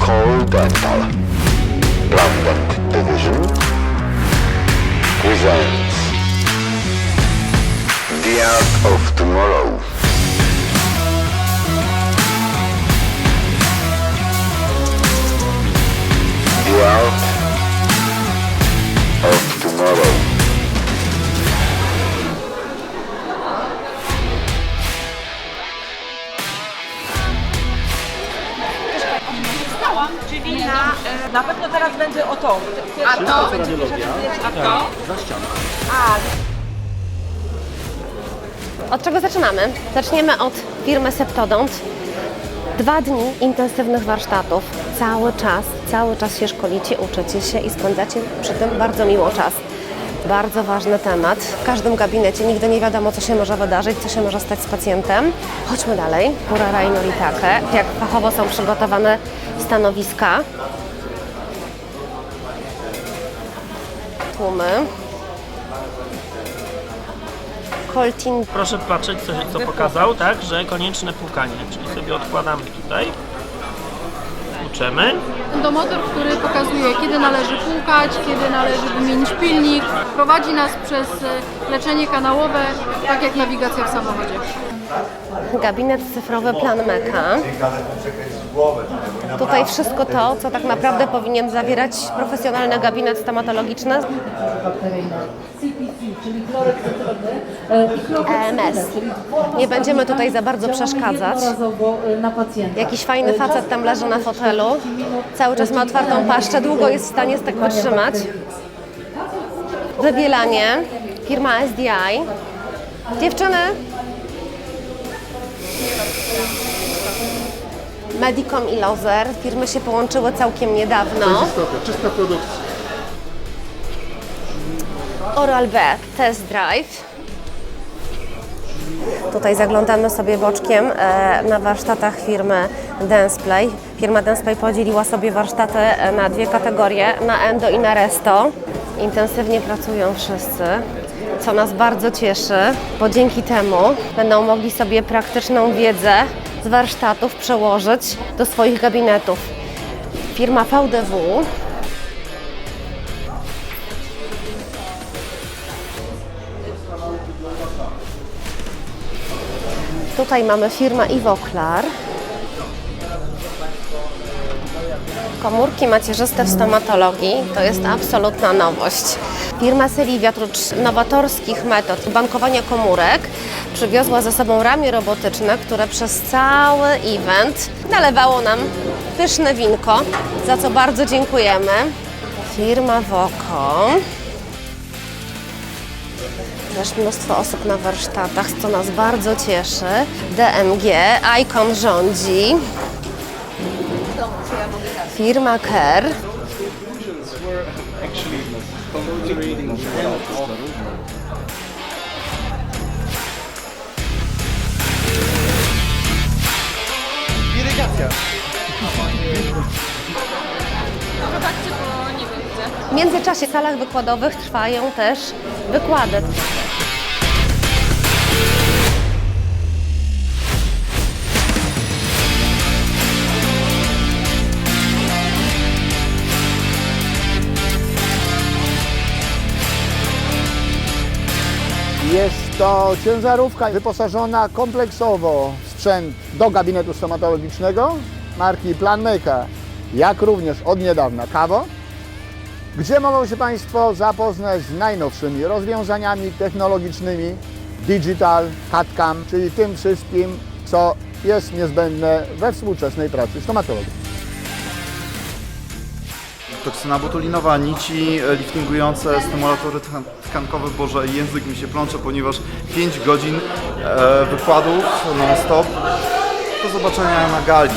Cole Dental Lambert Division presents The Art of Tomorrow. The Art Czyli na, e, na pewno teraz będzie o to. A to będzie A to? A, Od czego zaczynamy? Zaczniemy od firmy Septodont. Dwa dni intensywnych warsztatów. Cały czas, cały czas się szkolicie, uczycie się i spędzacie przy tym bardzo miło czas. Bardzo ważny temat. W każdym gabinecie nigdy nie wiadomo, co się może wydarzyć, co się może stać z pacjentem. Chodźmy dalej. Urara i Noritake. Jak fachowo są przygotowane stanowiska. Tłumy. Coltin Proszę patrzeć, co, co pokazał, tak, że konieczne płukanie, czyli sobie odkładamy tutaj, uczemy, Endomotor, który pokazuje, kiedy należy płukać, kiedy należy wymienić pilnik, prowadzi nas przez e, leczenie kanałowe, tak jak nawigacja w samochodzie. Gabinet cyfrowy Plan Meka. Tutaj wszystko to, co tak naprawdę powinien zawierać profesjonalny gabinet stomatologiczny. EMS. Nie będziemy tutaj za bardzo przeszkadzać. Jakiś fajny facet tam leży na fotelu. Cały czas ma otwartą paszczę, długo jest w stanie z tak wytrzymać. Wybielanie. Firma SDI. Dziewczyny, Medicom i Lozer. Firmy się połączyły całkiem niedawno. Czysta produkcja. Oral-B Test Drive. Tutaj zaglądamy sobie boczkiem e, na warsztatach firmy Danceplay. Firma Danceplay podzieliła sobie warsztaty e, na dwie kategorie, na endo i na resto. Intensywnie pracują wszyscy, co nas bardzo cieszy, bo dzięki temu będą mogli sobie praktyczną wiedzę z warsztatów przełożyć do swoich gabinetów. Firma VDW Tutaj mamy firmę Ivoclar. Komórki macierzyste w stomatologii to jest absolutna nowość. Firma Selivia, oprócz nowatorskich metod bankowania komórek, przywiozła ze sobą ramię robotyczne, które przez cały event nalewało nam pyszne winko, za co bardzo dziękujemy. Firma Woko. Też mnóstwo osób na warsztatach, co nas bardzo cieszy. DMG, Icon rządzi. Firma Kerr. W międzyczasie w salach wykładowych trwają też wykłady. Jest to ciężarówka wyposażona kompleksowo w sprzęt do gabinetu stomatologicznego marki Planmaker, jak również od niedawna Kawo, gdzie mogą się Państwo zapoznać z najnowszymi rozwiązaniami technologicznymi digital, CAD-CAM, czyli tym wszystkim, co jest niezbędne we współczesnej pracy stomatologii. Toksyna botulinowa, nici e, liftingujące, stymulatory tkan- tkankowe, boże język mi się plącze, ponieważ 5 godzin e, wykładów non-stop. Do zobaczenia na gali.